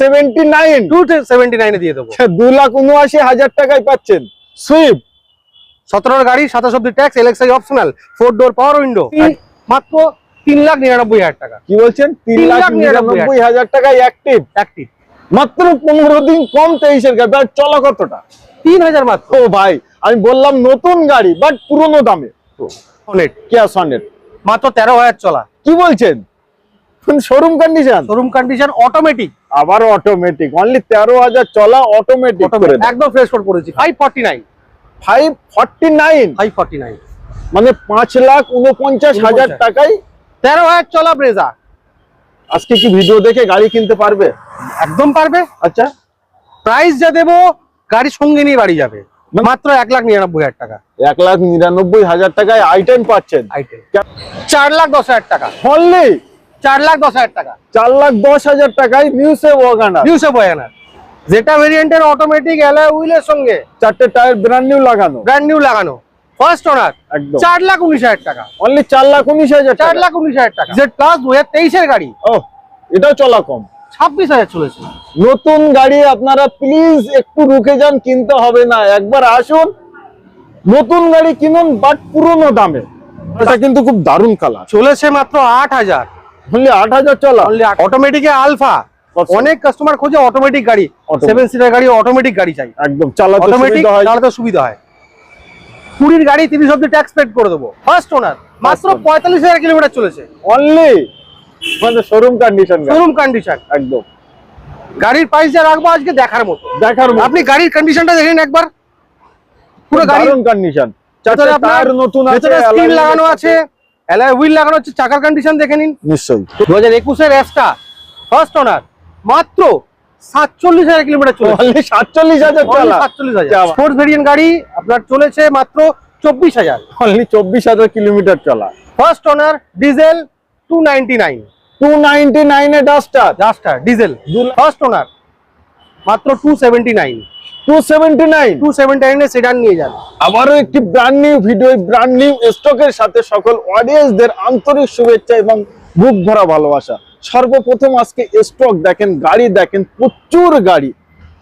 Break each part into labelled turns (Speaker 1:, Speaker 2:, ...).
Speaker 1: Seventy nine
Speaker 2: two seventy নাইনে দিয়ে দেবো।
Speaker 1: দু লাখ উনআশি হাজার টাকায় পাচ্ছেন। সুইফট।
Speaker 2: সতেরোর গাড়ি সাতাশ অব্দি tax LXI optional four door power window মাত্র তিন লাখ নিরানব্বই হাজার টাকা।
Speaker 1: কি বলছেন? তিন
Speaker 2: তিন
Speaker 1: লাখ
Speaker 2: লাখ নিরানব্বই
Speaker 1: হাজার। টাকায় অ্যাক্টিভ মাত্র পনেরো দিন কম তেইশের গাড়ি। আর চলা কতটা?
Speaker 2: তিন হাজার মাত্র।
Speaker 1: ও ভাই আমি বললাম নতুন গাড়ি বাট পুরনো দামে। কেয়া সনেট
Speaker 2: মাত্র তেরো হাজার চলা।
Speaker 1: কি বলছেন? Showroom condition
Speaker 2: showroom condition automatic
Speaker 1: আবার অটোমেটিক অনলি তেরো হাজার চলা অটোমেটিক
Speaker 2: একদম ফ্রেশ কোড করেছি five forty nine
Speaker 1: five forty nine
Speaker 2: five forty nine
Speaker 1: মানে পাঁচ লাখ উনপঞ্চাশ হাজার
Speaker 2: উনপঞ্চাশ।
Speaker 1: টাকায়
Speaker 2: তেরো হাজার চলা ব্রেজা
Speaker 1: আজকে কি ভিডিও দেখে গাড়ি কিনতে পারবে?
Speaker 2: একদম পারবে।
Speaker 1: আচ্ছা।
Speaker 2: প্রাইস যা দেবো গাড়ি সঙ্গে নিয়ে বাড়ি যাবে। মাত্র এক লাখ নিরানব্বই হাজার টাকা।
Speaker 1: এক লাখ নিরানব্বই হাজার টাকায় আইটেন পাচ্ছেন।
Speaker 2: আইটেম চার লাখ দশ হাজার টাকা।
Speaker 1: অনলি
Speaker 2: চার লাখ দশ হাজার টাকা।
Speaker 1: চার লাখ দশ হাজার টাকায় নিউসে ওয়াগানা
Speaker 2: নিউসে বয়ানার যেটা ভেরিয়েন্টের অটোমেটিক অ্যালয় হুইলের সঙ্গে
Speaker 1: চারটে টায়ার ব্র্যান্ড নিউ লাগানো।
Speaker 2: ব্র্যান্ড নিউ লাগানো। ফার্স্ট ওনার
Speaker 1: একদম।
Speaker 2: চার লাখ উনিশ হাজার টাকা।
Speaker 1: অনলি চার লাখ উনিশ হাজার
Speaker 2: চার লাখ উনিশ হাজার টাকা। জেড প্লাস দু হাজার তেইশের গাড়ি।
Speaker 1: ও এটাও চলা কম।
Speaker 2: ছাব্বিশ হাজার চলেছে।
Speaker 1: নতুন গাড়ি আপনারা প্লিজ একটু রুকে যান কিনতে হবে না। একবার আসুন নতুন গাড়ি কিনুন বাট পুরনো দামে। এটা কিন্তু খুব দারুণ কালার
Speaker 2: চলেছে মাত্র আট হাজার।
Speaker 1: অনলি আট হাজার চলা।
Speaker 2: অটোমেটিকে আলফা অনেক কাস্টমার খোঁজে অটোমেটিক গাড়ি। সেভেন সিটার গাড়ি অটোমেটিক গাড়ি চাই।
Speaker 1: একদম চালাতে
Speaker 2: অটোমেটিক চালাতে সুবিধা হয়। কুড়ির গাড়ি তিরিশ অব্দি ট্যাক্স পেড করে দেবো। ফার্স্ট ওনার মাত্র পঁয়তাল্লিশ হাজার কিলোমিটার চলেছে।
Speaker 1: অনলি মানে শোরুম কন্ডিশন
Speaker 2: শোরুম কন্ডিশন
Speaker 1: একদম।
Speaker 2: গাড়ির প্রাইস যা রাখব আজকে দেখার মতো।
Speaker 1: দেখার মতো।
Speaker 2: আপনি গাড়ির কন্ডিশনটা দেখেন একবার। পুরো গাড়ি
Speaker 1: দারুণ কন্ডিশন টায়ার নতুন আছে
Speaker 2: স্ক্রিন লাগানো আছে। অ্যালয় হুইল লাগানো আছে চাকার কন্ডিশন দেখে নিন।
Speaker 1: নিশ্চয়ই।
Speaker 2: দু হাজার একুশের এসটা ফার্স্ট ওনার মাত্র সাতচল্লিশ হাজার কিলোমিটার চলেছে।
Speaker 1: সাতচল্লিশ হাজার চলা।
Speaker 2: সাতচল্লিশ হাজার। স্পোর্টস ভেরিয়েন্ট গাড়ি আপনার চলেছে মাত্র চব্বিশ হাজার।
Speaker 1: অনলি চব্বিশ হাজার কিলোমিটার চলা।
Speaker 2: First owner diesel two ninety nine
Speaker 1: two ninety নাইনে ডাস্টার
Speaker 2: জাস্টার ডিজেল ফার্স্ট ওনার মাত্র টু সেভেন্টি নাইন সেডান নিয়ে যান
Speaker 1: আবারও একটি brand new video brand new স্টকের সাথে সকল অডিয়েন্সদের আন্তরিক শুভেচ্ছা এবং বুক ভরা ভালোবাসা। সর্বপ্রথম আজকে স্টক দেখেন গাড়ি দেখেন প্রচুর গাড়ি।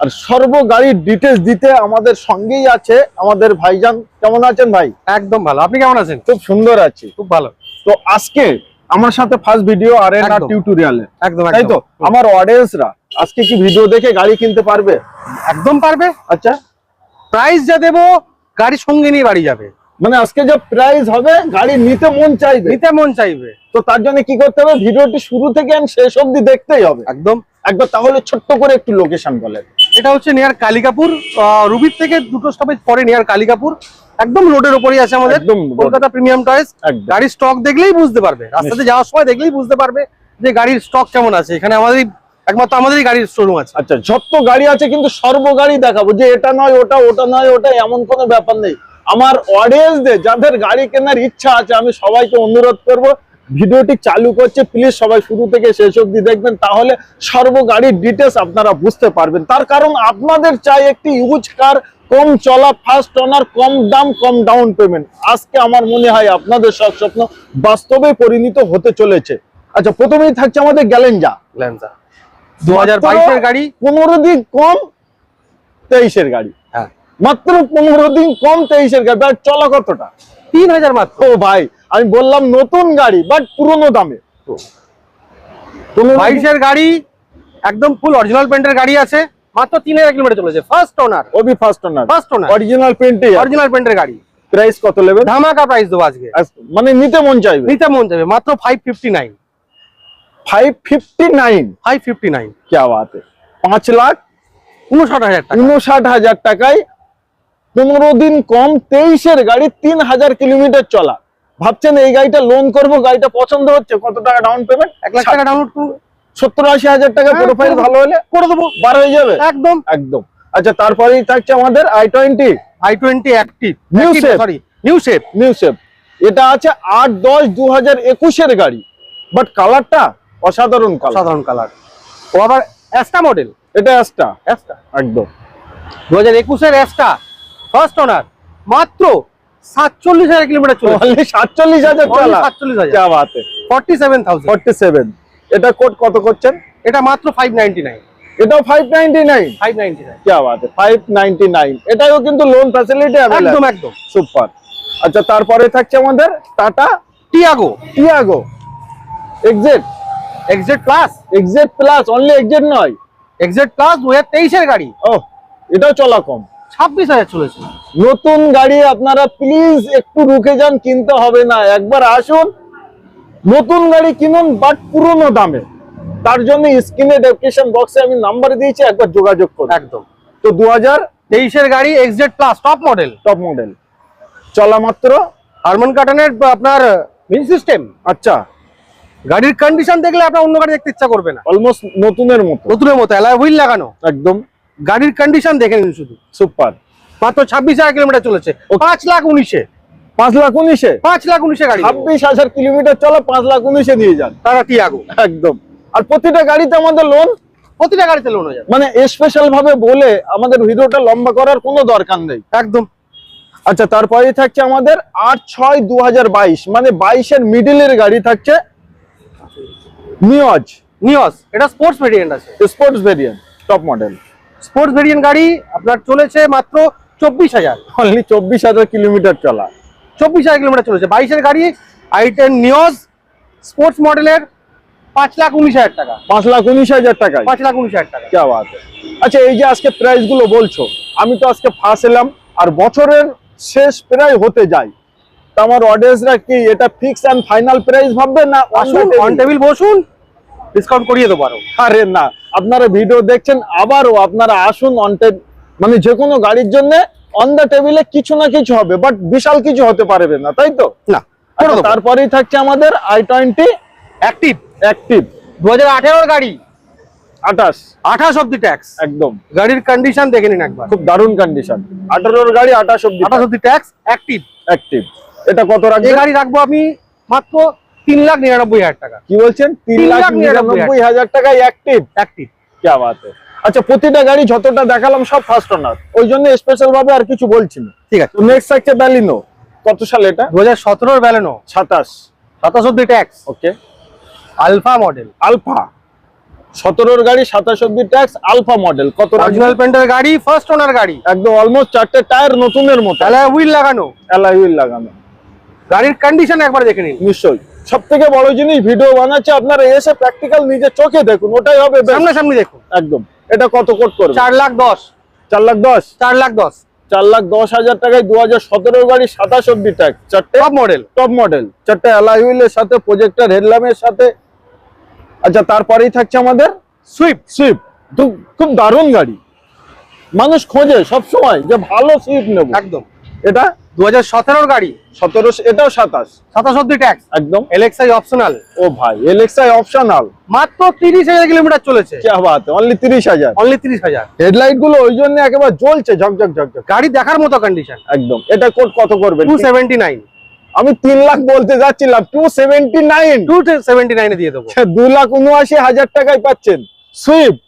Speaker 1: আর সর্ব গাড়ির ডিটেলস দিতে আমাদের সঙ্গেই আছে আমাদের ভাইজান। কেমন আছেন ভাই?
Speaker 2: একদম ভালো। আপনি কেমন আছেন?
Speaker 1: খুব সুন্দর আছি।
Speaker 2: খুব ভালো।
Speaker 1: তো আজকে আমার সাথে ফার্স্ট ভিডিও আর এন আর। টিউটোরিয়ালে
Speaker 2: একদম
Speaker 1: তাই তো? আমার অডিয়েন্সরা আজকে কি ভিডিও দেখে গাড়ি কিনতে পারবে?
Speaker 2: একদম পারবে।
Speaker 1: আচ্ছা।
Speaker 2: প্রাইস যা দেবো গাড়ি সঙ্গে নিয়ে বাড়ি যাবে।
Speaker 1: মানে আজকে যে প্রাইস হবে গাড়ি নিতে মন চাইবে।
Speaker 2: নিতে মন চাইবে।
Speaker 1: তো তার জন্য কি করতে হবে? ভিডিওটি শুরু থেকে আমি শেষ অবধি দেখতেই হবে।
Speaker 2: একদম।
Speaker 1: একবার তাহলে ছোট্ট করে একটু লোকেশন বলেন।
Speaker 2: এটা হচ্ছে নিয়ার কালিকাপুর। আহ, রুবির থেকে দুটো স্টপেজ পরে নিয়ার কালিকাপুর। একদম রোডের উপরেই আছে আমাদের। কলকাতা প্রিমিয়াম টয়েস গাড়ির স্টক দেখলেই বুঝতে পারবে। রাস্তাতে যাওয়ার সময় দেখলেই বুঝতে পারবে যে গাড়ির স্টক কেমন আছে। এখানে আমাদেরই একমাত্র আমাদেরই গাড়ির শোরুম আছে।
Speaker 1: আচ্ছা যত গাড়ি আছে কিন্তু সর্ব গাড়ি দেখাবো যে এটা নয় ওটা ওটা নয় ওটা এমন কোনো ব্যাপার নেই। আমার অডিয়েন্সদের যাদের গাড়ি কেনার ইচ্ছা আছে আমি সবাইকে অনুরোধ করব ভিডিওটি চালু করছে প্লিজ সবাই শুরু থেকে শেষ অবধি দেখবেন তাহলে সর্ব গাড়ির ডিটেলস আপনারা বুঝতে পারবেন। তার কারণ আপনাদের চাই একটি ইউজ কার কম চলা ফার্স্ট ওনার কম দাম কম ডাউন পেমেন্ট আজকে আমার মনে হয় আপনাদের সব স্বপ্ন বাস্তবে পরিণত হতে চলেছে। আচ্ছা প্রথমেই থাকছে আমাদের গ্যালেঞ্জা
Speaker 2: গ্ল্যান্সা দু হাজার বাইশের গাড়ি।
Speaker 1: পনেরো দিন কম তেইশের গাড়ি।
Speaker 2: হ্যাঁ।
Speaker 1: মাত্র পনেরো দিন কম তেইশের গাড়ি। আর চলা কতটা?
Speaker 2: তিন হাজার মাত্র।
Speaker 1: ও ভাই আমি বললাম নতুন গাড়ি বাট পুরনো দামে।
Speaker 2: বাইশের গাড়ি একদম ফুল অরিজিনাল পেন্টের গাড়ি আছে মাত্র তিন হাজার কিলোমিটার চলেছে। First owner
Speaker 1: Obi first owner
Speaker 2: first owner
Speaker 1: original পেন্টে
Speaker 2: original পেন্টের গাড়ি।
Speaker 1: প্রাইস কত নেবেন?
Speaker 2: ধামাকা প্রাইস দেবো আজকে।
Speaker 1: মানে নিতে মন চাইবে।
Speaker 2: নিতে মন যাবে মাত্র five fifty
Speaker 1: nine five fifty
Speaker 2: nine five fifty
Speaker 1: nine ক্যা বাতে পাঁচ লাখ
Speaker 2: উনষাট হাজার
Speaker 1: উনষাট হাজার টাকায় পনেরো দিন কম তেইশের গাড়ি তিন হাজার কিলোমিটার চলা ভাবছেন এই গাড়িটা লোন করব গাড়িটা পছন্দ হচ্ছে কত টাকা ডাউন পেমেন্ট
Speaker 2: এক লাখ টাকা ডাউন
Speaker 1: সত্তর আশি হাজার টাকা
Speaker 2: হ্যাঁ,
Speaker 1: প্রোফাইল ভালো হলে
Speaker 2: করে দেবো।
Speaker 1: বার হয়ে যাবে?
Speaker 2: একদম।
Speaker 1: একদম। আচ্ছা তারপরেই থাকছে আমাদের I twenty
Speaker 2: I twenty active
Speaker 1: new safe
Speaker 2: sorry new safe
Speaker 1: new safe এটা আছে আট দশ দু হাজার একুশের গাড়ি। বাট কালারটা অসাধারণ কালার
Speaker 2: সাধারণ কালার ও আবার অ্যাস্টা মডেল
Speaker 1: এটা অ্যাসটা
Speaker 2: অ্যাস্টা
Speaker 1: একদম
Speaker 2: দু হাজার একুশের অ্যাস্টা ফার্স্ট ওনার মাত্র সাতচল্লিশ হাজার কিলোমিটার চলে
Speaker 1: অনলি সাতচল্লিশ হাজার চালা
Speaker 2: সাতচল্লিশ হাজার
Speaker 1: क्या बात है
Speaker 2: forty seven thousand
Speaker 1: forty seven এটা কোড কত করছেন
Speaker 2: এটা মাত্র ফাইভ নাইনটি নাইন
Speaker 1: এটাও five ninety nine
Speaker 2: five ninety nine
Speaker 1: क्या बात है ফাইভ নাইনটি নাইন এটাও কিন্তু লোন ফ্যাসিলিটি
Speaker 2: একদম
Speaker 1: অ্যাভেলেবল
Speaker 2: একদম
Speaker 1: সুপার আচ্ছা তারপরে থাকছে আমাদের Tata
Speaker 2: Tiago
Speaker 1: Tiago exact
Speaker 2: XZ plus
Speaker 1: XT plus only XT নয়।
Speaker 2: এক্সজেট প্লাস দু হাজার তেইশের গাড়ি?
Speaker 1: ও এটাও চলা কম।
Speaker 2: ছাব্বিশ হাজার চলেছে।
Speaker 1: নতুন গাড়ি আপনারা প্লিজ একটু রুকে যান কিনতে হবে না। একবার আসুন নতুন গাড়ি কিনুন বাট পুরনো দামে। তার জন্য স্ক্রিনে ডেসক্রিপশন বক্সে আমি নাম্বার দিয়েছি একবার যোগাযোগ করুন।
Speaker 2: একদম।
Speaker 1: তো দু হাজার
Speaker 2: তেইশের গাড়ি XZ plus top model
Speaker 1: top model চলা মাত্র
Speaker 2: হারমন কাটনের আপনার মিন সিস্টেম
Speaker 1: আচ্ছা।
Speaker 2: গাড়ির কন্ডিশন দেখলে আপনার অন্য গাড়ি দেখতে ইচ্ছা করবে না।
Speaker 1: অলমোস্ট নতুনের মতো।
Speaker 2: নতুনের মতো অ্যালয় হুইল লাগানো।
Speaker 1: একদম।
Speaker 2: গাড়ির কন্ডিশন দেখে নিন শুধু।
Speaker 1: সুপার
Speaker 2: মাত্র ছাব্বিশ হাজার কিলোমিটার চলেছে. পাঁচ লাখ উনিশে।
Speaker 1: পাঁচ লাখ উনিশে?
Speaker 2: পাঁচ লাখ উনিশে গাড়ি।
Speaker 1: ছাব্বিশ হাজার কিলোমিটার চলো পাঁচ লাখ উনিশে নিয়ে যান।
Speaker 2: তারা টিয়াগো।
Speaker 1: একদম। আর প্রতিটা গাড়িতে আমাদের লোন
Speaker 2: প্রতিটা গাড়িতে লোন হয়ে যাবে।
Speaker 1: মানে স্পেশাল ভাবে বলে আমাদের ভিডিওটা লম্বা করার কোনো দরকার নেই।
Speaker 2: একদম।
Speaker 1: আচ্ছা তারপরে থাকছে আমাদের আট ছয় দু হাজার বাইশ মানে বাইশের মিডিলের গাড়ি থাকছে নিওজ
Speaker 2: নিওস এটা স্পোর্টস ভেরিয়েন্ট আছে।
Speaker 1: Sports variant top model
Speaker 2: sports variant গাড়ি আপনার চলেছে মাত্র চব্বিশ হাজার।
Speaker 1: অনলি চব্বিশ হাজার কিলোমিটার চলা।
Speaker 2: চব্বিশ হাজার কিলোমিটার চলেছে। বাইশের গাড়ি আই টেন নিওস স্পোর্টস মডেলের পাঁচ লাখ উনিশ হাজার টাকা।
Speaker 1: পাঁচ লাখ উনিশ হাজার টাকা
Speaker 2: পাঁচ লাখ উনিশ হাজার টাকা।
Speaker 1: কে বাদ আচ্ছা এই যে আজকে প্রাইসগুলো বলছো আমি তো আজকে ফাঁস এলাম আর বছরের শেষ প্রায় হতে যায়। তো আমার অডিয়েন্সরা কি এটা ফিক্স এন্ড ফাইনাল প্রাইস ভাববে না
Speaker 2: আসুন অন টেবিল বসুন ডিসকাউন্ট করিয়ে দেবো আরও।
Speaker 1: আরে না আপনারা ভিডিও দেখছেন আবারও আপনারা আসুন অন মানে যে কোনো গাড়ির জন্য অন দ্য টেবিলে কিছু না কিছু হবে বাট বিশাল কিছু হতে পারবে না তাই তো?
Speaker 2: না
Speaker 1: আচ্ছা, তারপরেই থাকছে আমাদের আই টোয়েন্টি
Speaker 2: অ্যাক্টিভ
Speaker 1: অ্যাক্টিভ
Speaker 2: দু হাজার গাড়ি।
Speaker 1: আঠাশ।
Speaker 2: আঠাশ অব্দি ট্যাক্স
Speaker 1: একদম।
Speaker 2: গাড়ির কন্ডিশন দেখে নিন একবার।
Speaker 1: খুব দারুণ কন্ডিশন আঠারোর গাড়ি আঠাশ অব্দি
Speaker 2: আঠাশ অব্দি ট্যাক্স অ্যাক্টিভ
Speaker 1: অ্যাক্টিভ এটা কত রাখব এই
Speaker 2: গাড়ি রাখব আমি মাত্র তিন লাখ নিরানব্বই হাজার টাকা।
Speaker 1: কি বলছেন? তিন লাখ
Speaker 2: নিরানব্বই
Speaker 1: হাজার। টাকায় অ্যাক্টিভ
Speaker 2: অ্যাক্টিভ
Speaker 1: কি বাতে। আচ্ছা প্রতিটা গাড়ি যতটা দেখালাম সব ফার্স্ট ওনার ওই জন্য স্পেশাল ভাবে আর কিছু বলছি না।
Speaker 2: ঠিক আছে।
Speaker 1: নেক্সট থাকছে ব্যালিনো কত সাল এটা?
Speaker 2: দু হাজার সতেরো ব্যালিনো
Speaker 1: সাতাশ।
Speaker 2: সাতাশ অব্দি tax
Speaker 1: okay.
Speaker 2: Alpha model
Speaker 1: alpha সতেরোর গাড়ি সাতাশ অব্দি ট্যাক্স আলফা মডেল কত
Speaker 2: অরিজিনাল পেন্ডার গাড়ি ফার্স্ট ওনার গাড়ি।
Speaker 1: একদম অলমোস্ট চারটে টায়ার নতুনের মতো।
Speaker 2: অ্যালয় হুইল লাগানো।
Speaker 1: অ্যালয় হুইল লাগানো।
Speaker 2: গাড়ির কন্ডিশন একবার দেখে নিন।
Speaker 1: নিশ্চয়ই। সব থেকে বড় জিনিস ভিডিও বানাচ্ছে আপনারা এসে প্র্যাকটিক্যাল নিজের চোখে দেখুন ওটাই হবে।
Speaker 2: সামনাসামনি দেখুন।
Speaker 1: একদম। এটা কত কোট করবে?
Speaker 2: চার লাখ দশ।
Speaker 1: চার লাখ দশ?
Speaker 2: চার লাখ দশ।
Speaker 1: চার লাখ দশ হাজার টাকায় দু হাজার সতেরো গাড়ি সাতাশ অব্দি ট্যাক্স চারটে
Speaker 2: টপ মডেল
Speaker 1: টপ মডেল চারটে অ্যালাই হুইলের সাথে প্রজেক্টর হেডল্যাম্পের সাথে। আচ্ছা তারপরেই থাকছে আমাদের
Speaker 2: সুইফট
Speaker 1: সুইফট খুব দারুণ গাড়ি। মানুষ খোঁজে সব সময় যে ভালো সুইফট নেব।
Speaker 2: একদম।
Speaker 1: এটা
Speaker 2: 2017 এর গাড়ি।
Speaker 1: 17 এটাও 27
Speaker 2: 27 অবধি ট্যাক্স
Speaker 1: একদম।
Speaker 2: এলএক্সআই অপশনাল
Speaker 1: ও ভাই এলএক্সআই অপশনাল
Speaker 2: মাত্র 30000 কিলোমিটার চলেছে।
Speaker 1: কি বাত অনলি 30000
Speaker 2: অনলি
Speaker 1: 30000 হেডলাইটগুলো ওই জন্য একেবারে জ্বলছে ঝকঝক ঝকঝক
Speaker 2: গাড়ি দেখার মতো কন্ডিশন
Speaker 1: একদম। এটা কোড কত করবেন?
Speaker 2: 279
Speaker 1: আমি 3 লাখ বলতে যাচ্ছিলাম
Speaker 2: 279 279 এ দিয়ে দেব।
Speaker 1: 2 আচ্ছা, লাখ 79 হাজার টাকায় পাচ্ছেন। সুইফট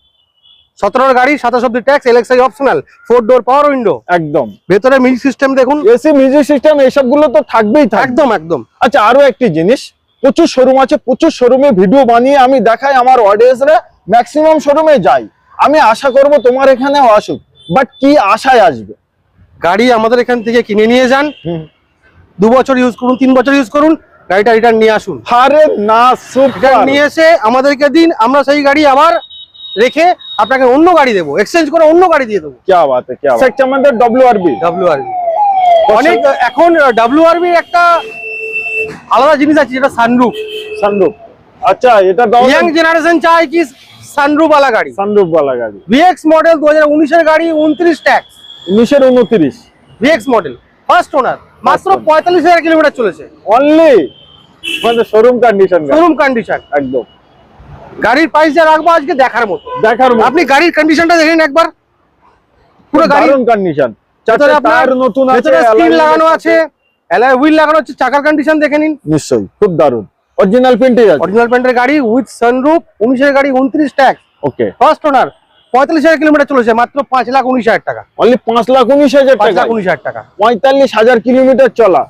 Speaker 2: সতেরোর গাড়ি সাতাশ অব্দি tax LXI optional four door power window
Speaker 1: একদম।
Speaker 2: ভেতরে মিউজিক সিস্টেম দেখুন।
Speaker 1: এসি মিউজিক সিস্টেম এসবগুলো তো থাকবেই থাকবে।
Speaker 2: একদম একদম।
Speaker 1: আচ্ছা আরও একটি জিনিস প্রচুর শোরুম আছে প্রচুর শোরুমে ভিডিও বানিয়ে আমি দেখাই আমার অডিয়েন্সরা ম্যাক্সিমাম শোরুমে যাই। আমি আশা করব তোমার এখানেও আসুক বাট কি আশায় আসবে?
Speaker 2: গাড়ি আমাদের এখান থেকে কিনে নিয়ে যান। দু বছর ইউজ করুন তিন বছর ইউজ করুন গাড়িটা রিটার্ন নিয়ে আসুন।
Speaker 1: আরে না
Speaker 2: নিয়ে এসে আমাদেরকে দিন আমরা সেই গাড়ি আবার রেখে আপনাকে অন্য গাড়ি দেবো এক্সচেঞ্জ করে অন্য গাড়ি দিয়ে দেবো
Speaker 1: क्या बात है क्या बात है আমাদের ডব্লিউআরবি
Speaker 2: ডাব্লিউআরবি অনেক এখন ডাব্লিউআরবি একটা আলাদা জিনিস আছে যেটা সানরুফ
Speaker 1: সানরুফ আচ্ছা এটা দাও
Speaker 2: ইয়াং জেনারেশন চায় কি সানরুফ वाला গাড়ি
Speaker 1: সানরুফ वाला গাড়ি
Speaker 2: ভিএক্স মডেল দু হাজার উনিশের গাড়ি উনত্রিশ ট্যাক্স
Speaker 1: উনিশের উনত্রিশ
Speaker 2: ভিএক্স মডেল ফার্স্ট ওনার মাত্র
Speaker 1: owner।
Speaker 2: পঁয়তাল্লিশ হাজার কিলোমিটার চলেছে
Speaker 1: অনলি মানে শোরুম কন্ডিশন
Speaker 2: শোরুম কন্ডিশন
Speaker 1: একদম
Speaker 2: গাড়ির প্রাইস যা রাখব আজকে দেখার মতো।
Speaker 1: দেখার মতো।
Speaker 2: আপনি গাড়ির কন্ডিশনটা দেখেন একবার। পুরো গাড়ি
Speaker 1: দারুণ কন্ডিশন
Speaker 2: আপনার
Speaker 1: টায়ার নতুন আছে
Speaker 2: স্ক্রিন লাগানো আছে অ্যালয় হুইল লাগানো আছে চাকার কন্ডিশন দেখে নিন।
Speaker 1: নিশ্চয়ই খুব দারুণ। অরিজিনাল প্রিন্টে আছে।
Speaker 2: অরিজিনাল প্যান্টের গাড়ি উইথ সানরুফ উনিশের গাড়ি উনত্রিশ ট্যাক্স
Speaker 1: ওকে
Speaker 2: ফার্স্ট ওনার পঁয়তাল্লিশ হাজার কিলোমিটার চলেছে মাত্র পাঁচ লাখ উনিশ হাজার টাকা।
Speaker 1: অনলি পাঁচ লাখ উনিশ হাজার
Speaker 2: পাঁচ
Speaker 1: টাকা
Speaker 2: লাখ উনিশ হাজার টাকা।
Speaker 1: পঁয়তাল্লিশ হাজার কিলোমিটার চলা।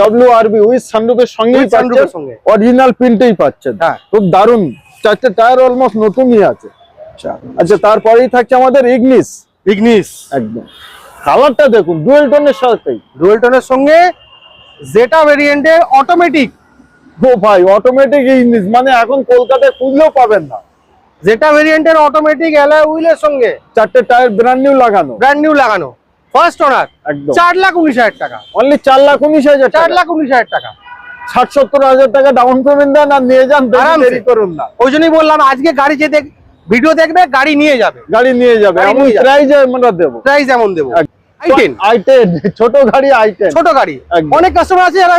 Speaker 1: ডব্লিউ আরবি উইথ সানরুফের সঙ্গেই পাচ্ছেন।
Speaker 2: সঙ্গে।
Speaker 1: অরিজিনাল প্রিন্টেই পাচ্ছেন।
Speaker 2: হ্যাঁ।
Speaker 1: খুব দারুণ। চারটে টায়ার অলমোস্ট নতুনই আছে। আচ্ছা। আচ্ছা তারপরেই থাকছে আমাদের ইগনিস
Speaker 2: ইগনিস
Speaker 1: একদম। কালারটা দেখুন ডুয়েল টোনের সাথে
Speaker 2: ডুয়েল টোনের সঙ্গে জেটা ভেরিয়েন্টের অটোমেটিক
Speaker 1: ও ভাই অটোমেটিক ইগনিস মানে এখন কলকাতায় খুঁজলেও পাবেন না।
Speaker 2: জেটা ভেরিয়েন্টের অটোমেটিক অ্যালয় হুইলের সঙ্গে।
Speaker 1: চারটে টায়ার ব্র্যান্ড নিউ লাগানো।
Speaker 2: ব্র্যান্ড নিউ লাগানো। ফার্স্ট ওনার
Speaker 1: একদম।
Speaker 2: চার লাখ উনিশ হাজার টাকা।
Speaker 1: অনলি চার লাখ উনিশ হাজার
Speaker 2: চার লাখ উনিশ হাজার টাকা।
Speaker 1: ষাট সত্তর হাজার টাকা ডাউন পেমেন্ট দেন আর নিয়ে যান দেরি করুন না।
Speaker 2: ওই জন্যই বললাম আজকে গাড়ি যে দেখ ভিডিও দেখবে গাড়ি নিয়ে যাবে।
Speaker 1: গাড়ি নিয়ে যাবে এমন
Speaker 2: যাবে।
Speaker 1: আমরা দেবো।
Speaker 2: প্রাইস এমন দেবো।
Speaker 1: ছোট গাড়ি আইটেন
Speaker 2: ছোট গাড়ি। অনেক কাস্টমার আছে যারা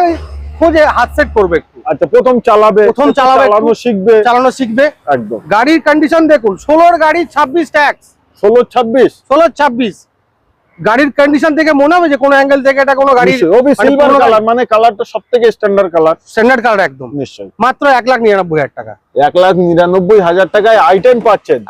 Speaker 2: খোঁজে হাত সেট করবে একটু।
Speaker 1: আচ্ছা প্রথম চালাবে
Speaker 2: প্রথম চালাবে
Speaker 1: চালানো শিখবে।
Speaker 2: চালানো শিখবে।
Speaker 1: একদম।
Speaker 2: গাড়ির কন্ডিশন দেখুন ষোলোর গাড়ি ছাব্বিশ ট্যাক্স
Speaker 1: ষোলো ছাব্বিশ?
Speaker 2: ষোলো ছাব্বিশ। গাড়ির কন্ডিশন থেকে মনে হবে যে কোনো অ্যাঙ্গেল থেকে এটা কোনো গাড়ি
Speaker 1: ওবি
Speaker 2: মানে
Speaker 1: সিলভার কালার মানে কালারটা সব থেকে স্ট্যান্ডার্ড কালার
Speaker 2: স্ট্যান্ডার্ড কালার একদম।
Speaker 1: নিশ্চয়ই।
Speaker 2: মাত্র এক লাখ নিরানব্বই হাজার টাকা।
Speaker 1: এক লাখ নিরানব্বই হাজার টাকায় আই টেন পাচ্ছেন।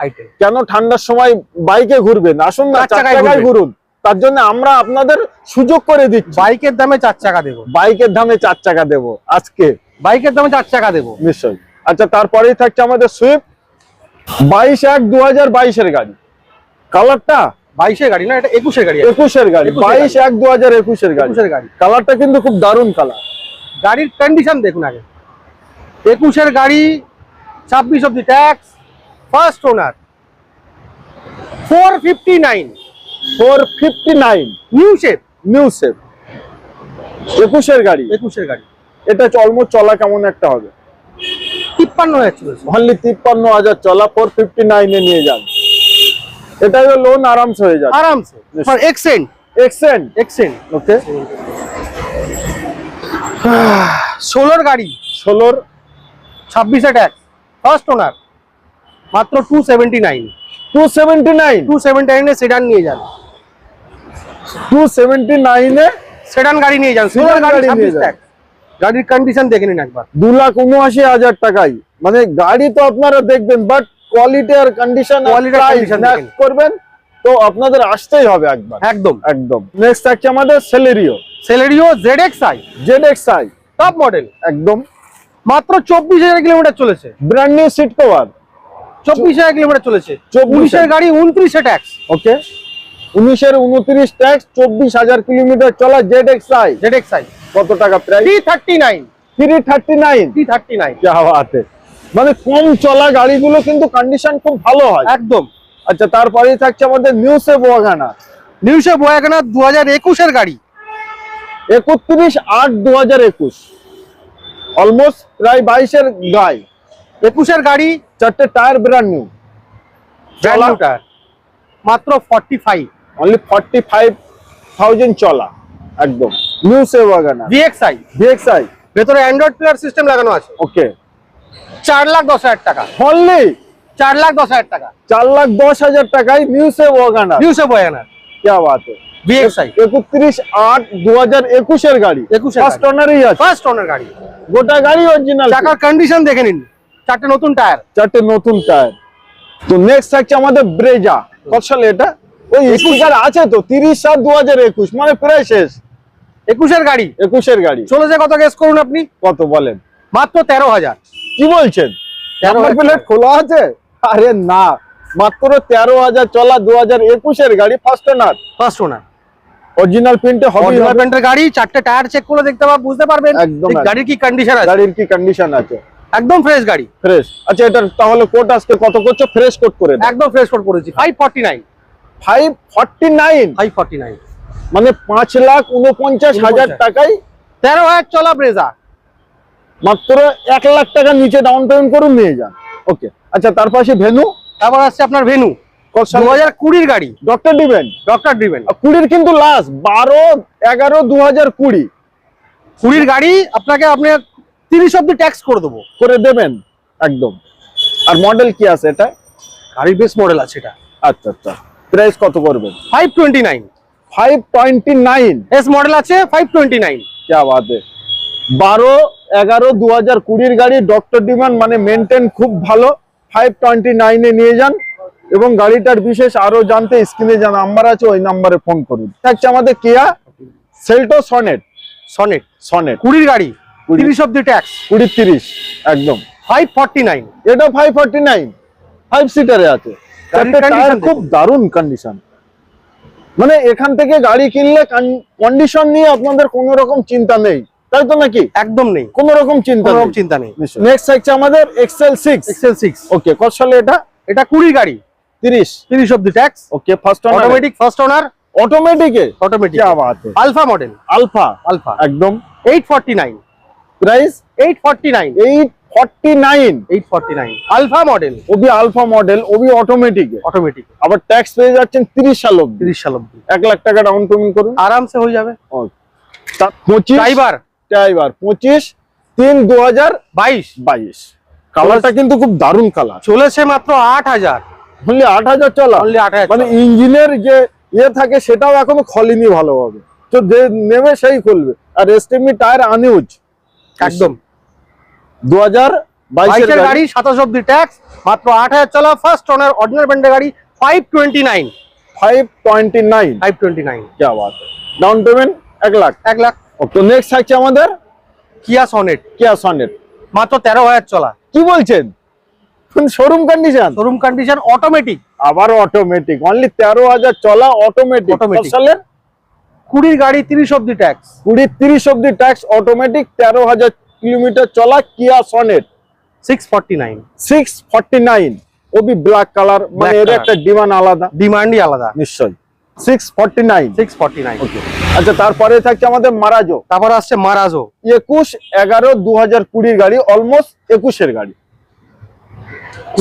Speaker 1: কেন ঠান্ডার সময় বাইকে ঘুরবেন? আসুন না
Speaker 2: চার চাকায়
Speaker 1: ঘুরুন। তার জন্য আমরা আপনাদের সুযোগ করে দিচ্ছি।
Speaker 2: বাইকের দামে চার চাকা দেবো।
Speaker 1: বাইকের দামে চার চাকা দেবো আজকে।
Speaker 2: বাইকের দামে চার চাকা দেবো।
Speaker 1: নিশ্চয়ই। আচ্ছা তারপরেই থাকছে আমাদের সুইফট বাইশ এক দু হাজার বাইশের গাড়ি। কালারটা
Speaker 2: বাইশের গাড়ি না এটা একুশের গাড়ি
Speaker 1: একুশের গাড়ি বাইশ এক দু হাজার একুশের গাড়ি।
Speaker 2: গাড়ি।
Speaker 1: কালারটা কিন্তু খুব দারুণ কালার।
Speaker 2: গাড়ির কন্ডিশন দেখুন আগে। একুশের গাড়ি ছাব্বিশ অব্দি tax first owner four fifty
Speaker 1: nine four fifty
Speaker 2: nine new
Speaker 1: shape new একুশের গাড়ি।
Speaker 2: একুশের গাড়ি।
Speaker 1: এটা অলমোস্ট চলা কেমন একটা হবে?
Speaker 2: তিপ্পান্ন হাজার চলেছে।
Speaker 1: অনলি তিপ্পান্ন হাজার চলা ফোর ফিফটি নাইনে নিয়ে যান। এটাই লোন আরামসে হয়ে যাবে।
Speaker 2: আরামসে।
Speaker 1: নিশ্চয়ই।
Speaker 2: এক্সেন্ট
Speaker 1: এক্সেন্ট
Speaker 2: এক্সেন্ট
Speaker 1: ওকে
Speaker 2: ষোলোর গাড়ি।
Speaker 1: ষোলোর?
Speaker 2: ছাব্বিশে ট্যাক্স ফার্স্ট ওনার মাত্র two seventy nine
Speaker 1: two seventy nine
Speaker 2: two seventy নাইনে সেডান নিয়ে যান।
Speaker 1: টু সেভেন্টি নাইনে
Speaker 2: সেডান গাড়ি নিয়ে যান। ষোলোর
Speaker 1: Sedan
Speaker 2: গাড়ি
Speaker 1: গাড়ি নিয়ে
Speaker 2: ছাব্বিশ
Speaker 1: যান।
Speaker 2: ট্যাক্স গাড়ির কন্ডিশন দেখে নিন একবার।
Speaker 1: দু লাখ উনআশি হাজার টাকায়। মানে গাড়ি তো আপনারা দেখবেন বাট কোয়ালিটি আর কন্ডিশন
Speaker 2: আর
Speaker 1: করবেন তো আপনাদের আসতেই হবে একবার।
Speaker 2: একদম।
Speaker 1: একদম। নেক্সট থাকছে আমাদের Celerio
Speaker 2: Celerio Z X I
Speaker 1: Z X I
Speaker 2: top model
Speaker 1: একদম।
Speaker 2: মাত্র চব্বিশ হাজার কিলোমিটার চলেছে।
Speaker 1: ব্র্যান্ড নিউ সিট কভার
Speaker 2: চব্বিশ হাজার কিলোমিটার চলেছে।
Speaker 1: 24
Speaker 2: উনিশের গাড়ি উনত্রিশে ট্যাক্স
Speaker 1: ওকে উনিশের উনত্রিশ ট্যাক্স চব্বিশ হাজার কিলোমিটার চলা Z X I
Speaker 2: Z X I
Speaker 1: কত টাকা
Speaker 2: price three thirty
Speaker 1: nine three thirty
Speaker 2: nine three thirty
Speaker 1: nine মানে কম চলা গাড়িগুলো কিন্তু কন্ডিশন খুব ভালো হয়।
Speaker 2: একদম।
Speaker 1: আচ্ছা তারপরেই থাকছে আমাদের নিউ সেভ ওয়াগানা
Speaker 2: নিউশে বয়াগানা দু হাজার একুশের গাড়ি।
Speaker 1: একত্রিশ আট দু হাজার একুশ। অলমোস্ট প্রায় বাইশের গায়ে।
Speaker 2: একুশের গাড়ি
Speaker 1: চারটে টায়ার ব্র্যান্ড নিউ
Speaker 2: টায়ার। মাত্র forty five
Speaker 1: only forty five thousand চলা একদম নিউ সেভ ওয়াগানা
Speaker 2: ভিএক্সআই
Speaker 1: ভিএক্সআই
Speaker 2: ভেতরে অ্যান্ড্রয়েড প্লেয়ার সিস্টেম লাগানো আছে।
Speaker 1: ওকে
Speaker 2: চার লাখ দশ হাজার টাকা
Speaker 1: অনলি
Speaker 2: চার লাখ দশ হাজার টাকা
Speaker 1: চার লাখ দশ হাজার টাকায় নিউ সেভ ওয়াগানা
Speaker 2: নিউশে বয়াগানা
Speaker 1: क्या बात है
Speaker 2: ভিএক্সআই
Speaker 1: একত্রিশ আট দু হাজার একুশের গাড়ি
Speaker 2: 21 এর
Speaker 1: ফার্স্ট
Speaker 2: গাড়ি।
Speaker 1: অনারই আছে
Speaker 2: ফার্স্ট ওনার গাড়ি
Speaker 1: গোটা গাড়ি অরিজিনাল
Speaker 2: চাকার কন্ডিশন দেখে নিন চারটে নতুন টায়ার
Speaker 1: চারটে নতুন টায়ার তো নেক্সট থাকছে আমাদের ব্রেজা কত সালে এটা ওই স্পিকার আছে তো তিরিশ সাত দু হাজার একুশ মানে প্রায় শেষ
Speaker 2: একুশের গাড়ি
Speaker 1: একুশের গাড়ি
Speaker 2: চলেছে কত গেস করুন আপনি
Speaker 1: কত বলেন
Speaker 2: মাত্র তেরো হাজার
Speaker 1: কি বলছেন? নাম্বার প্লেট খোলা আছে? আরে না মাত্র তেরো হাজার চলা দু হাজার একুশের গাড়ি first owner
Speaker 2: first owner
Speaker 1: original প্রিন্টে হবে।
Speaker 2: পেন্টের গাড়ি চারটে টায়ার চেক করে দেখতে পাবেন বুঝতে পারবেন
Speaker 1: একদম,
Speaker 2: গাড়ির কি কন্ডিশন আছে।
Speaker 1: গাড়ির কি কন্ডিশন আছে।
Speaker 2: একদম ফ্রেশ গাড়ি।
Speaker 1: ফ্রেশ আচ্ছা এটা তাহলে কোট আজকে কত করছ? ফ্রেশ কোট করে
Speaker 2: একদম ফ্রেশ কোড করেছি। Five forty nine
Speaker 1: five forty nine
Speaker 2: five forty nine
Speaker 1: মানে পাঁচ লাখ উনপঞ্চাশ হাজার
Speaker 2: উনপঞ্চাশ।
Speaker 1: টাকায়
Speaker 2: তেরো হাজার চলা ব্রেজা
Speaker 1: মাত্র এক লাখ টাকার নিচে ডাউন পেমেন্ট করুন নিয়ে যান। ওকে আচ্ছা তার পাশে ভেনু
Speaker 2: তারপর আসছে আপনার ভেনু হাজার কুড়ির গাড়ি।
Speaker 1: ডক্টর
Speaker 2: ডক্টর
Speaker 1: কুড়ির কিন্তু লাস্ট বারো এগারো দু হাজার কুড়ি।
Speaker 2: কুড়ির গাড়ি আপনাকে তিরিশ অব্দি ট্যাক্স করে দেবো।
Speaker 1: করে দেবেন একদম। আর মডেল আছে
Speaker 2: গাড়ির মডেল আছে এটা।
Speaker 1: আচ্ছা আচ্ছা। প্রাইস কত
Speaker 2: five twenty
Speaker 1: nine five twenty
Speaker 2: nine model আছে ফাইভ টোয়েন্টি নাইন
Speaker 1: বারো এগারো দু হাজার কুড়ির গাড়ি ডক্টর ডিমান্ড মানে মেনটেন খুব ভালো। ফাইভ টোয়েন্টি নাইনে নিয়ে যান এবং গাড়িটার বিশেষ আরও জানতে স্ক্রিনে যা নাম্বার আছে ওই নাম্বারে ফোন করুন। থাকছে আমাদের Kia Seltos Sonet
Speaker 2: Sonet
Speaker 1: Sonet
Speaker 2: কুড়ির গাড়ি। তিরিশ অব্দি ট্যাক্স
Speaker 1: কুড়ি তিরিশ একদম।
Speaker 2: ফাইভ ফর্টি নাইন
Speaker 1: এটা ফাইভ ফর্টি নাইন ফাইভ সিটারে আছে। খুব দারুণ কন্ডিশন মানে এখান থেকে গাড়ি কিনলে কন্ডিশন নিয়ে আপনাদের কোনো রকম চিন্তা নেই। তাই তো নাকি
Speaker 2: একদম নেই।
Speaker 1: কোন রকম চিন্তা
Speaker 2: চিন্তা নেই।
Speaker 1: নেক্সট হচ্ছে আমাদের XL six
Speaker 2: XL six
Speaker 1: okay কত সালে এটা?
Speaker 2: এটা কুড়ি গাড়ি।
Speaker 1: তিরিশ।
Speaker 2: তিরিশ অব্দি
Speaker 1: tax okay first
Speaker 2: automatic first owner
Speaker 1: অটোমেটিকে automatic
Speaker 2: alpha model
Speaker 1: alpha
Speaker 2: alpha
Speaker 1: একদম। Eight
Speaker 2: forty nine price
Speaker 1: eight forty nine
Speaker 2: eight 49 849 alpha model
Speaker 1: Obi alpha model ওবি অটোমেটিক
Speaker 2: অটোমেটিক
Speaker 1: আবার ট্যাক্স পেয়ে যাচ্ছেন 30 সাল অবধি।
Speaker 2: 30 সাল অবধি।
Speaker 1: এক লাখ টাকা ডাউন পেমেন্ট করুন।
Speaker 2: আরামসে হয়ে যাবে।
Speaker 1: তা
Speaker 2: ড্রাইভার
Speaker 1: আরেকটা এবার পঁচিশ তিন দু হাজার
Speaker 2: বাইশ।
Speaker 1: বাইশ। কালারটা কিন্তু খুব দারুণ কালার।
Speaker 2: চলেছে মাত্র আট হাজার।
Speaker 1: অনলি চলা।
Speaker 2: অনলি আট
Speaker 1: মানে ইঞ্জিনের যে ইয়ে থাকে সেটাও এখনও খলেনি ভালোভাবে। তো নেমে সেই খুলবে। আর এসটিমি টায়ার আনইউজ
Speaker 2: একদম।
Speaker 1: দু হাজার বাইশের গাড়ি।
Speaker 2: সাতাশ অব্দি ট্যাক্স মাত্র আট হাজার চলা। ফার্স্ট ওনার অর্ডিনার ব্র্যান্ডের গাড়ি
Speaker 1: five twenty nine
Speaker 2: five twenty nine
Speaker 1: five twenty nine down payment এক লাখ।
Speaker 2: এক লাখ।
Speaker 1: তো নেক্সট থাকছে আমাদের
Speaker 2: কিয়া সনেট
Speaker 1: কিয়া সনেট
Speaker 2: মাত্র তেরো হাজার চলা।
Speaker 1: কি বলছেন? Showroom condition
Speaker 2: showroom condition automatic
Speaker 1: আবার অটোমেটিক অনলি তেরো হাজার চলা অটোমেটিক
Speaker 2: Automatic।
Speaker 1: সালের
Speaker 2: কুড়ির গাড়ি তিরিশ অব্দি ট্যাক্স
Speaker 1: কুড়ি তিরিশ অব্দি ট্যাক্স অটোমেটিক তেরো হাজার কিলোমিটার চলা Kia Sonet
Speaker 2: six forty nine
Speaker 1: six forty nine Obi black colour মানে এর একটা ডিমান্ড আলাদা।
Speaker 2: ডিমান্ডই আলাদা।
Speaker 1: নিশ্চয়ই। ওকে। আচ্ছা তারপরে থাকছে আমাদের মারাজো।
Speaker 2: তারপর আসছে মারাজো।
Speaker 1: গাড়ি অলমোস্ট গাড়ি।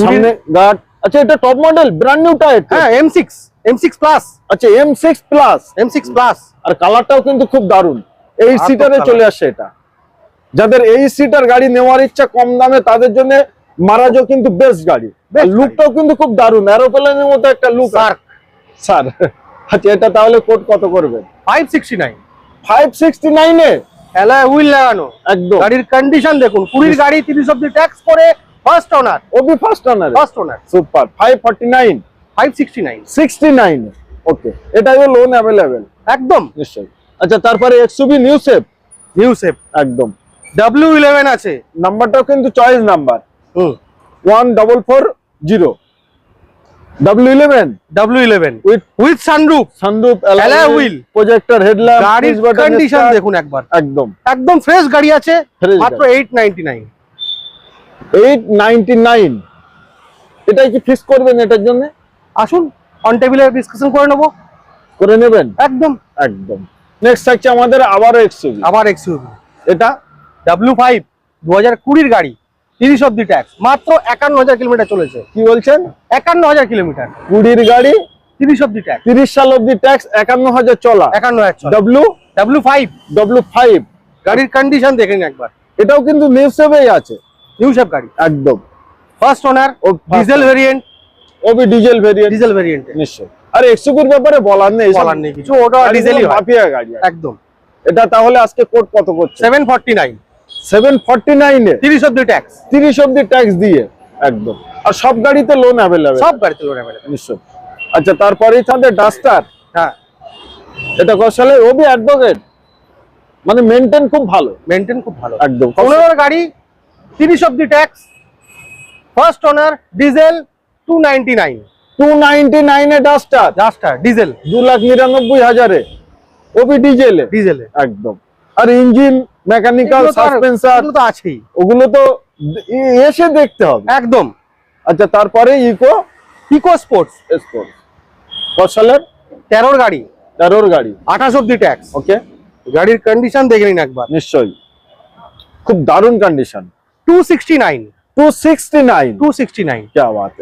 Speaker 1: সামনে গার্ড আচ্ছা এটা top model brand new tyre
Speaker 2: হ্যাঁ প্লাস
Speaker 1: আচ্ছা প্লাস
Speaker 2: প্লাস
Speaker 1: আর কালারটাও কিন্তু খুব দারুণ। এই সিটারে চলে আসছে এটা। যাদের এই সিটার গাড়ি নেওয়ার ইচ্ছা কম দামে তাদের জন্য মারাজো কিন্তু বেস্ট গাড়ি। লুকটাও কিন্তু খুব দারুণ। অ্যারোপ্লেনের মতো একটা লুক
Speaker 2: Shark।
Speaker 1: স্যার আচ্ছা এটা তাহলে কোড কত
Speaker 2: নাইন
Speaker 1: ফাইভ সিক্সটি নাইনে
Speaker 2: এলায় হুইল লাগানো।
Speaker 1: একদম।
Speaker 2: গাড়ির কন্ডিশন দেখুন কুড়ির গাড়ি তিরিশ অব্দি ট্যাক্স করে first owner
Speaker 1: Obi first owner
Speaker 2: first owner
Speaker 1: super five forty nine
Speaker 2: five sixty nine
Speaker 1: sixty nine okay এটাও লোন অ্যাভেলেবেল
Speaker 2: একদম।
Speaker 1: নিশ্চয়ই। আচ্ছা তারপরে XUV new shape
Speaker 2: new shape
Speaker 1: একদম।
Speaker 2: ডাব্লিউ ইলেভেন আছে।
Speaker 1: নাম্বারটাও কিন্তু choice number
Speaker 2: hmm.
Speaker 1: One double four zero W eleven
Speaker 2: W eleven
Speaker 1: with
Speaker 2: with sunroof
Speaker 1: sunroof
Speaker 2: Alloy wheel।
Speaker 1: Projector headlamp
Speaker 2: গাড়ির কন্ডিশন দেখুন একবার।
Speaker 1: একদম।
Speaker 2: একদম ফ্রেশ গাড়ি আছে মাত্র
Speaker 1: কি ফিক্স করবেন এটার জন্য?
Speaker 2: আসুন অন টেবিলে ডিসকাশন করে নেব।
Speaker 1: করে নেবেন?
Speaker 2: একদম।
Speaker 1: একদম। নেক্সট থাকছে আমাদের
Speaker 2: আবার এক্সইউভি
Speaker 1: এটা?
Speaker 2: ডাব্লিউ ফাইভ দু হাজার কুড়ির গাড়ি। তিরিশ অব্দি ট্যাক্স মাত্র একান্ন হাজার কিলোমিটার চলেছে।
Speaker 1: কি বলছেন?
Speaker 2: একান্ন হাজার কিলোমিটার।
Speaker 1: কুড়ির গাড়ি?
Speaker 2: তিরিশ অব্দি ট্যাক্স
Speaker 1: তিরিশ সাল অব্দি ট্যাক্স একান্ন হাজার চলা।
Speaker 2: একান্ন হাজার
Speaker 1: W
Speaker 2: W five
Speaker 1: W five
Speaker 2: গাড়ির কন্ডিশন দেখে নিন একবার।
Speaker 1: এটাও কিন্তু নিউ সেভেই আছে।
Speaker 2: নিউ গাড়ি।
Speaker 1: একদম।
Speaker 2: ফার্স্ট ওনার
Speaker 1: ও
Speaker 2: ডিজেল। ভেরিয়েন্ট
Speaker 1: ওবি ডিজেল ভেরিয়েন্ট
Speaker 2: ডিজেল ভেরিয়েন্ট
Speaker 1: নিশ্চয় আর এক্সুবির ব্যাপারে বলার নেই।
Speaker 2: বলার নেই কিছু। ওটা ডিজেলই
Speaker 1: মাফিয়া গাড়ি।
Speaker 2: একদম।
Speaker 1: এটা তাহলে আজকে কোড কত করছে?
Speaker 2: Seven forty nine
Speaker 1: seven forty নাইনে
Speaker 2: তিরিশ অব্দি ট্যাক্স
Speaker 1: তিরিশ অব্দি ট্যাক্স দিয়ে। একদম। আর সব গাড়িতে লোন অ্যাভেলেবেল
Speaker 2: সব গাড়িতে লোন অ্যাভেলেবল
Speaker 1: নিশ্চয় আচ্ছা তারপরেই তাদের ডাস্টার
Speaker 2: হ্যাঁ।
Speaker 1: এটা কত ওবি অ্যাডভোকেট মানে মেনটেন খুব ভালো।
Speaker 2: মেনটেন খুব ভালো।
Speaker 1: একদম।
Speaker 2: পনেরোর গাড়ি তিরিশ অব্দি tax first owner diesel two ninety nine
Speaker 1: two ninety নাইনে ডাস্টার
Speaker 2: ডিজেল
Speaker 1: দু লাখ নিরানব্বই হাজারে। ওবি ডিজেলে
Speaker 2: ডিজেলে
Speaker 1: একদম। আর ইঞ্জিন মেকানিক্যাল সাসপেন্সার
Speaker 2: তো আছেই।
Speaker 1: ওগুলো তো এসে দেখতে হবে।
Speaker 2: একদম।
Speaker 1: আচ্ছা তারপরে ইকো
Speaker 2: ইকো স্পোর্টস
Speaker 1: স্পোর্টস কত সালের?
Speaker 2: তেরোর গাড়ি।
Speaker 1: তেরোর গাড়ি।
Speaker 2: আঠাশ দি ট্যাক্স
Speaker 1: ওকে
Speaker 2: গাড়ির কন্ডিশন দেখে নিন একবার।
Speaker 1: নিশ্চয়ই। খুব দারুণ
Speaker 2: condition two
Speaker 1: sixty nine two
Speaker 2: sixty nine two
Speaker 1: sixty nine Baat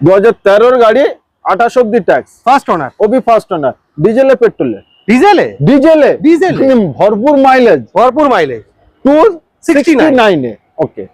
Speaker 1: দু হাজার তেরোর গাড়ি আঠাশ অব্দি ট্যাক্স
Speaker 2: ফার্স্ট ওনার
Speaker 1: ওবি ফার্স্ট ওনার ডিজেলে পেট্রোলে
Speaker 2: ডিজেলে
Speaker 1: ডিজেলে
Speaker 2: ডিজেলে?
Speaker 1: ভরপুর মাইলেজ
Speaker 2: ভরপুর মাইলেজ
Speaker 1: টু সিক্সটি
Speaker 2: 69
Speaker 1: নাইনে ওকে